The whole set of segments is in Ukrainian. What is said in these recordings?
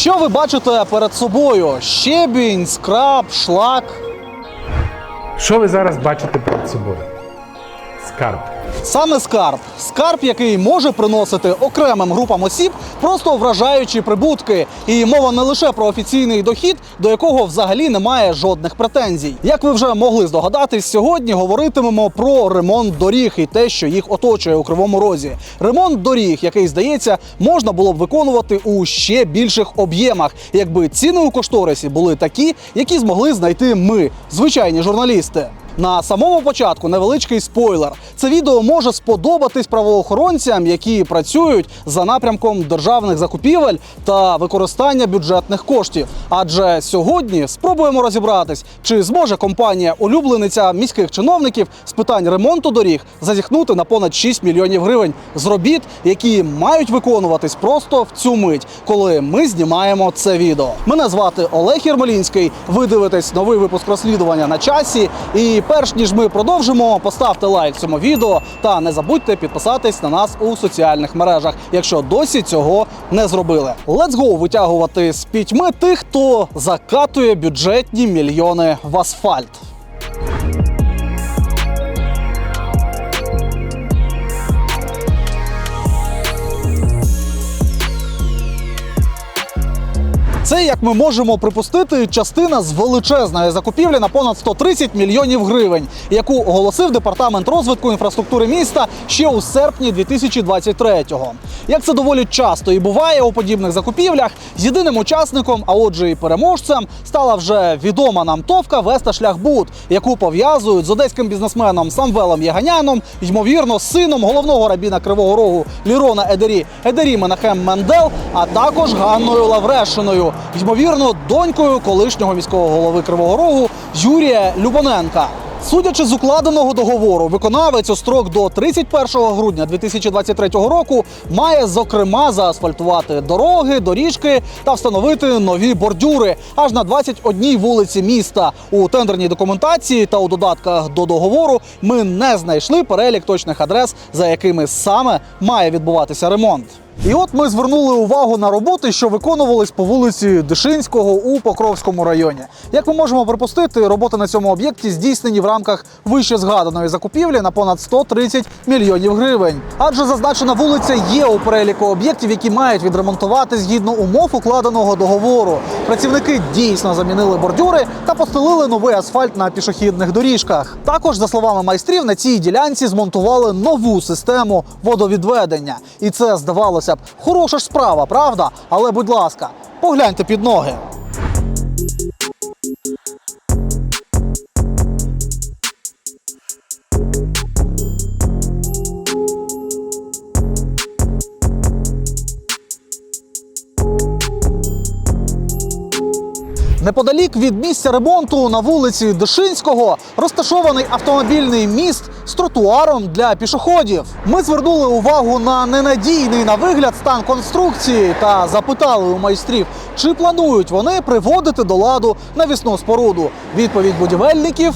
Що ви бачите перед собою? Щебінь, скраб, шлак. Що ви зараз бачите перед собою? Скарб. Саме скарб. Скарб, який може приносити окремим групам осіб просто вражаючі прибутки. І мова не лише про офіційний дохід, до якого взагалі немає жодних претензій. Як ви вже могли здогадатись, сьогодні говоритимемо про ремонт доріг і те, що їх оточує у кривому розі. Ремонт доріг, який здається, можна було б виконувати у ще більших об'ємах, якби ціни у кошторисі були такі, які змогли знайти ми, звичайні журналісти. На самому початку невеличкий спойлер. Це відео може сподобатись правоохоронцям, які працюють за напрямком державних закупівель та використання бюджетних коштів. Адже сьогодні спробуємо розібратись, чи зможе компанія улюблениця міських чиновників з питань ремонту доріг зазіхнути на понад 6 мільйонів гривень з робіт, які мають виконуватись просто в цю мить, коли ми знімаємо це відео. Мене звати Олег Єрмолінський. Ви дивитесь новий випуск розслідування на часі. І перш ніж ми продовжимо, поставте лайк цьому відео та не забудьте підписатись на нас у соціальних мережах, якщо досі цього не зробили. Let's go витягувати з пітьми тих, хто закатує бюджетні мільйони в асфальт. Це, як ми можемо припустити, частина з величезної закупівлі на понад 130 мільйонів гривень, яку оголосив департамент розвитку інфраструктури міста ще у серпні 2023-го. Як це доволі часто і буває у подібних закупівлях, єдиним учасником, а отже, і переможцем, стала вже відома нам товка Веста Шляхбуд, яку пов'язують з одеським бізнесменом Самвелом Яганяном, ймовірно, сином головного рабіна Кривого Рогу Лірона Едері Едері Менахем Мендел, а також Ганною Лаврешиною, ймовірно, донькою колишнього міського голови Кривого Рогу Юрія Любоненка. Судячи з укладеного договору, виконавець у строк до 31 грудня 2023 року має зокрема заасфальтувати дороги, доріжки та встановити нові бордюри аж на 21 вулиці міста. У тендерній документації та у додатках до договору ми не знайшли перелік точних адрес, за якими саме має відбуватися ремонт. І от ми звернули увагу на роботи, що виконувались по вулиці Дишинського у Покровському районі. Як ми можемо припустити, роботи на цьому об'єкті здійснені в рамках вище згаданої закупівлі на понад 130 мільйонів гривень. Адже зазначена вулиця є у переліку об'єктів, які мають відремонтувати згідно умов укладеного договору. Працівники дійсно замінили бордюри та постелили новий асфальт на пішохідних доріжках. Також, за словами майстрів, на цій ділянці змонтували нову систему водовідведення. І це здавалося б хороша ж справа, правда? Але будь ласка, погляньте під ноги. Неподалік від місця ремонту на вулиці Дишинського розташований автомобільний міст з тротуаром для пішоходів. Ми звернули увагу на ненадійний на вигляд стан конструкції та запитали у майстрів, чи планують вони приводити до ладу навісну споруду. Відповідь будівельників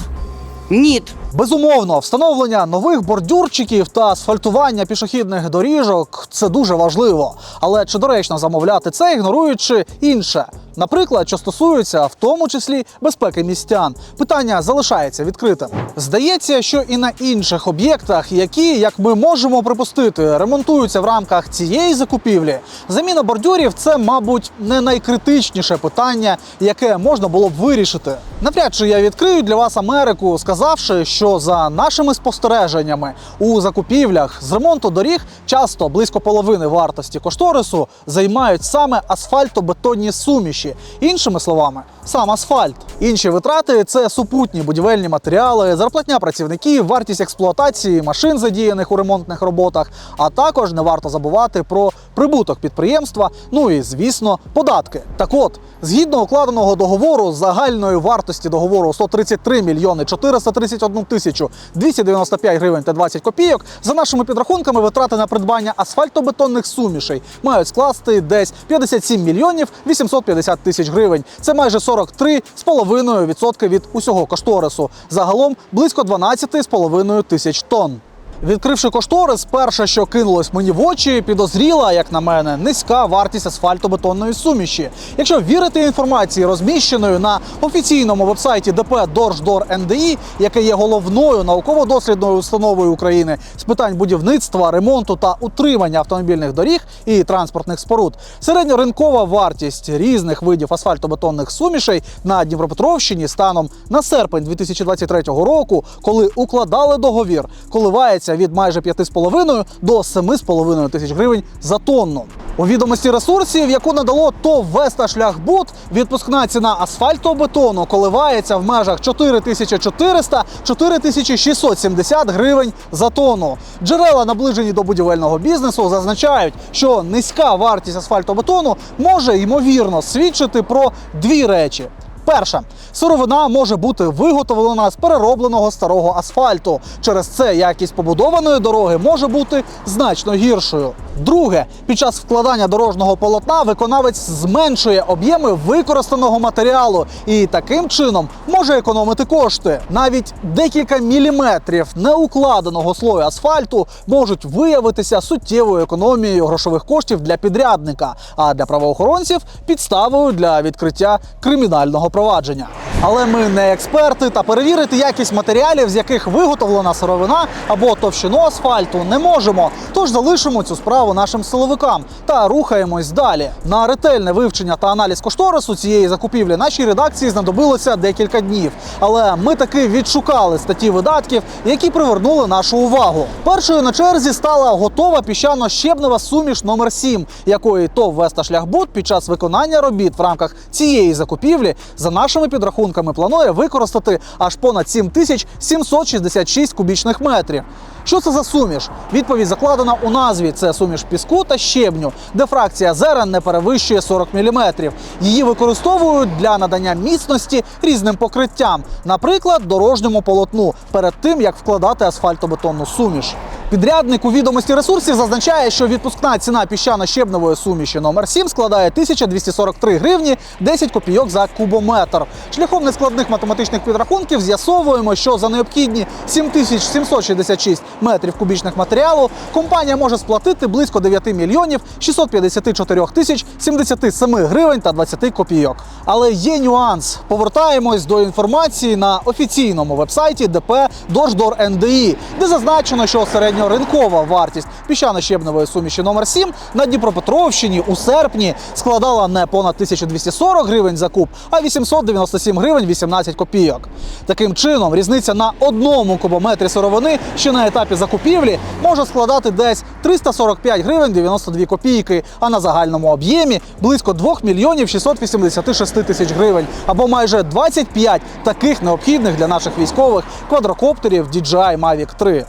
Ні. Безумовно, встановлення нових бордюрчиків та асфальтування пішохідних доріжок це дуже важливо. Але чи доречно замовляти це, ігноруючи інше? Наприклад, що стосується в тому числі безпеки містян, питання залишається відкритим. Здається, що і на інших об'єктах, які, як ми можемо припустити, ремонтуються в рамках цієї закупівлі, заміна бордюрів це, мабуть, не найкритичніше питання, яке можна було б вирішити. Навряд чи я відкрию для вас Америку, сказавши, що за нашими спостереженнями у закупівлях з ремонту доріг часто близько половини вартості кошторису займають саме асфальтобетонні суміші. Іншими словами, сам асфальт. Інші витрати це супутні будівельні матеріали, зарплатня працівників, вартість експлуатації машин, задіяних у ремонтних роботах, а також не варто забувати про прибуток підприємства, ну і звісно, податки. Так от, згідно укладеного договору загальної вартості договору 133 мільйони 431 тисячу 295 гривень та 20 копійок, за нашими підрахунками, витрати на придбання асфальтобетонних сумішей мають скласти десь 57 мільйонів 850 тисяч гривень. Це майже 43,5% від усього кошторису. Загалом близько 12,5 тисяч тонн. Відкривши кошторис, перше, що кинулось мені в очі, підозріла, як на мене, низька вартість асфальтобетонної суміші. Якщо вірити інформації, розміщеною на офіційному вебсайті ДП Дорждор НДІ, яке є головною науково-дослідною установою України з питань будівництва, ремонту та утримання автомобільних доріг і транспортних споруд, середньоринкова вартість різних видів асфальтобетонних сумішей на Дніпропетровщині станом на серпень 2023 року, коли укладали договір, коливається від майже 5,5 до 7,5 тисяч гривень за тонну. У відомості ресурсів, яку надало ТОВ Веста Шляхбуд, відпускна ціна асфальтобетону коливається в межах 4400-4670 гривень за тонну. Джерела, наближені до будівельного бізнесу, зазначають, що низька вартість асфальтобетону може ймовірно свідчити про дві речі. Перша сировина може бути виготовлена з переробленого старого асфальту. Через це якість побудованої дороги може бути значно гіршою. Друге, під час вкладання дорожнього полотна виконавець зменшує об'єми використаного матеріалу і таким чином може економити кошти. Навіть декілька міліметрів неукладеного слою асфальту можуть виявитися суттєвою економією грошових коштів для підрядника, а для правоохоронців підставою для відкриття кримінального провадження. Але ми не експерти та перевірити якість матеріалів, з яких виготовлена сировина або товщину асфальту, не можемо. Тож залишимо цю справу нашим силовикам та рухаємось далі. На ретельне вивчення та аналіз кошторису цієї закупівлі нашій редакції знадобилося декілька днів. Але ми таки відшукали статті видатків, які привернули нашу увагу. Першою на черзі стала готова піщано-щебнева суміш номер 7 якої ТОВ Веста Шляхбуд під час виконання робіт в рамках цієї закупівлі за нашими підрахунками планує використати аж понад 7766 кубічних метрів. Що це за суміш? Відповідь закладена у назві: це суміш піску та щебню, де фракція зерен не перевищує 40 мм. Її використовують для надання міцності різним покриттям, наприклад, дорожньому полотну, перед тим як вкладати асфальтобетонну суміш. Підрядник у відомості ресурсів зазначає, що відпускна ціна піщано-щебневої суміші номер 7 складає 1243 гривні 10 копійок за кубометр. Шляхом нескладних математичних підрахунків з'ясовуємо, що за необхідні 7766 метрів кубічних матеріалу компанія може сплатити близько 9 мільйонів 654 тисяч 77 гривень та 20 копійок. Але є нюанс. Повертаємось до інформації на офіційному вебсайті ДП Дорждор НДІ, де зазначено, що середньоринкова вартість піщано-щебневої суміші номер 7 на Дніпропетровщині у серпні складала не понад 1240 гривень за куб, а 897 гривень 18 копійок. Таким чином, різниця на одному кубометрі сировини ще на етапі закупівлі може складати десь 345 гривень 92 копійки, а на загальному об'ємі близько 2 мільйонів 686 тисяч гривень, або майже 25 таких необхідних для наших військових квадрокоптерів DJI Mavic 3.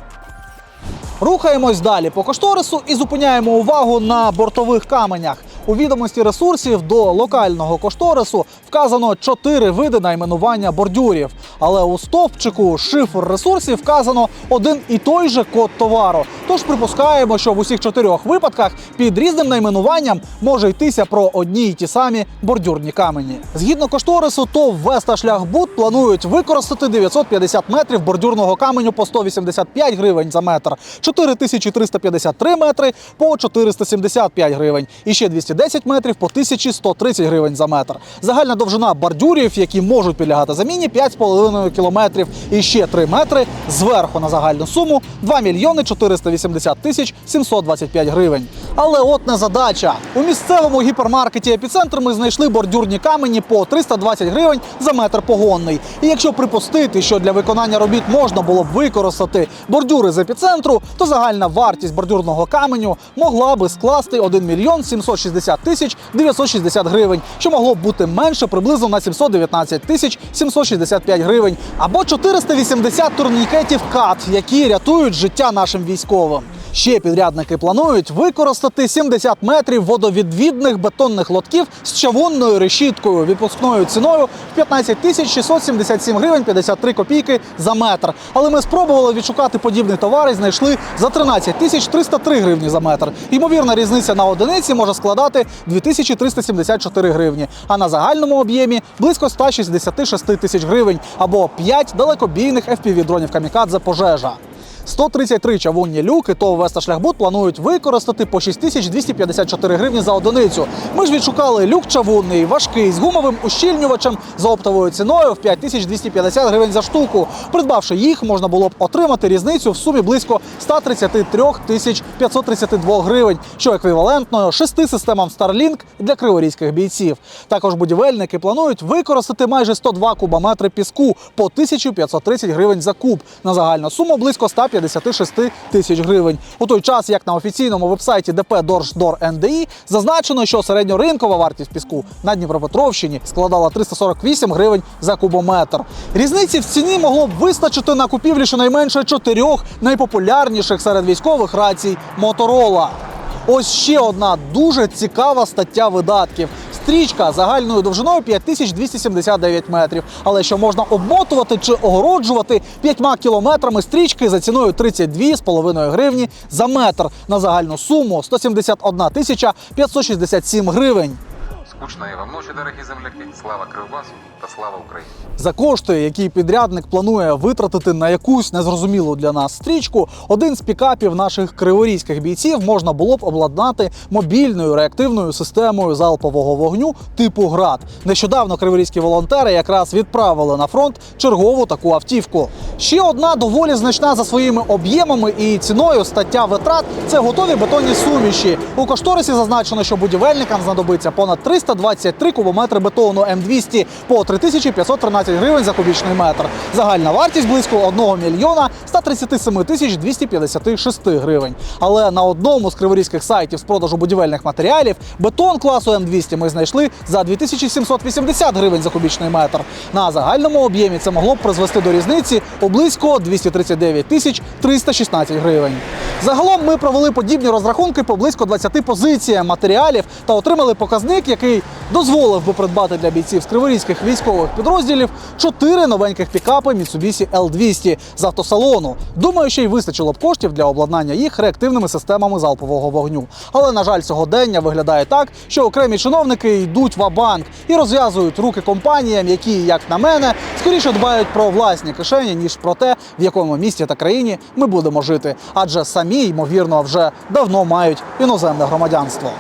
Рухаємось далі по кошторису і зупиняємо увагу на бортових каменях. У відомості ресурсів до локального кошторису вказано чотири види найменування бордюрів. Але у стовпчику шифр ресурсів вказано один і той же код товару. Тож припускаємо, що в усіх чотирьох випадках під різним найменуванням може йтися про одні й ті самі бордюрні камені. Згідно кошторису, то Веста Шляхбуд планують використати 950 метрів бордюрного каменю по 185 гривень за метр, 4353 метри по 475 гривень і ще 210 метрів по 1130 гривень за метр. Загальна довжина бордюрів, які можуть підлягати заміні, 5,5 кілометрів і ще 3 метри зверху на загальну суму 2 мільйони 480 тисяч 725 гривень. Але от не задача. У місцевому гіпермаркеті епіцентр ми знайшли бордюрні камені по 320 гривень за метр погонний. І якщо припустити, що для виконання робіт можна було б використати бордюри з епіцентру, то загальна вартість бордюрного каменю могла би скласти 1 мільйон 760 тисяч 960 гривень, що могло б бути менше приблизно на 719 тисяч 765 гривень, або 480 турнікетів КАТ, які рятують життя нашим військовим. Ще підрядники планують використати 70 метрів водовідвідних бетонних лотків з чавунною решіткою відпускною ціною в 15 тисяч 677 гривень 53 копійки за метр. Але ми спробували відшукати подібний товар і знайшли за 13 тисяч 303 гривні за метр. Ймовірна різниця на одиниці може складати 2374 гривні, а на загальному об'ємі близько 166 тисяч гривень або 5 далекобійних FPV-дронів камікадзе пожежа. 133 чавунні люки ТОВ Веста Шляхбут планують використати по 6254 гривні за одиницю. Ми ж відшукали люк чавунний, важкий, з гумовим ущільнювачем за оптовою ціною в 5250 гривень за штуку. Придбавши їх, можна було б отримати різницю в сумі близько 133 тисяч 532 гривень, що еквівалентно шести системам Starlink для криворізьких бійців. Також будівельники планують використати майже 102 кубометри піску по 1530 гривень за куб на загальну суму близько 156 тисяч гривень. У той час, як на офіційному вебсайті ДП Дорждор НДІ зазначено, що середньоринкова вартість піску на Дніпропетровщині складала 348 гривень за кубометр. Різниці в ціні могло б вистачити на купівлі щонайменше чотирьох найпопулярніших серед військових рацій Моторола. Ось ще одна дуже цікава стаття видатків. Стрічка загальною довжиною 5279 метрів. Але що можна обмотувати чи огороджувати 5 кілометрами стрічки за ціною 32,5 гривні за метр на загальну суму 171 тисяча 567 гривень. Скучної вам ночі, дорогі земляки. Слава Кривбасу та слава Україні! За кошти, які підрядник планує витратити на якусь незрозумілу для нас стрічку, один з пікапів наших криворізьких бійців можна було б обладнати мобільною реактивною системою залпового вогню типу ГРАД. Нещодавно криворізькі волонтери якраз відправили на фронт чергову таку автівку. Ще одна доволі значна за своїми об'ємами і ціною стаття витрат це готові бетонні суміші. У кошторисі зазначено, що будівельникам знадобиться понад 323 кубометри бетону М200 по 3513 гривень за кубічний метр. Загальна вартість близько 1 мільйона 137 тисяч 256 гривень. Але на одному з криворізьких сайтів з продажу будівельних матеріалів бетон класу М200 ми знайшли за 2780 гривень за кубічний метр. На загальному об'ємі це могло б призвести до різниці у близько 239 тисяч 316 гривень. Загалом ми провели подібні розрахунки по близько 20 позиціям матеріалів та отримали показник, який дозволив би придбати для бійців з криворізьких військових підрозділів чотири новеньких пікапи Mitsubishi L200 з автосалону. Думаю, що й вистачило б коштів для обладнання їх реактивними системами залпового вогню. Але на жаль, сьогодення виглядає так, що окремі чиновники йдуть в банк і розв'язують руки компаніям, які, як на мене, скоріше дбають про власні кишені ніж про те, в якому місті та країні ми будемо жити, адже самі ймовірно вже давно мають іноземне громадянство.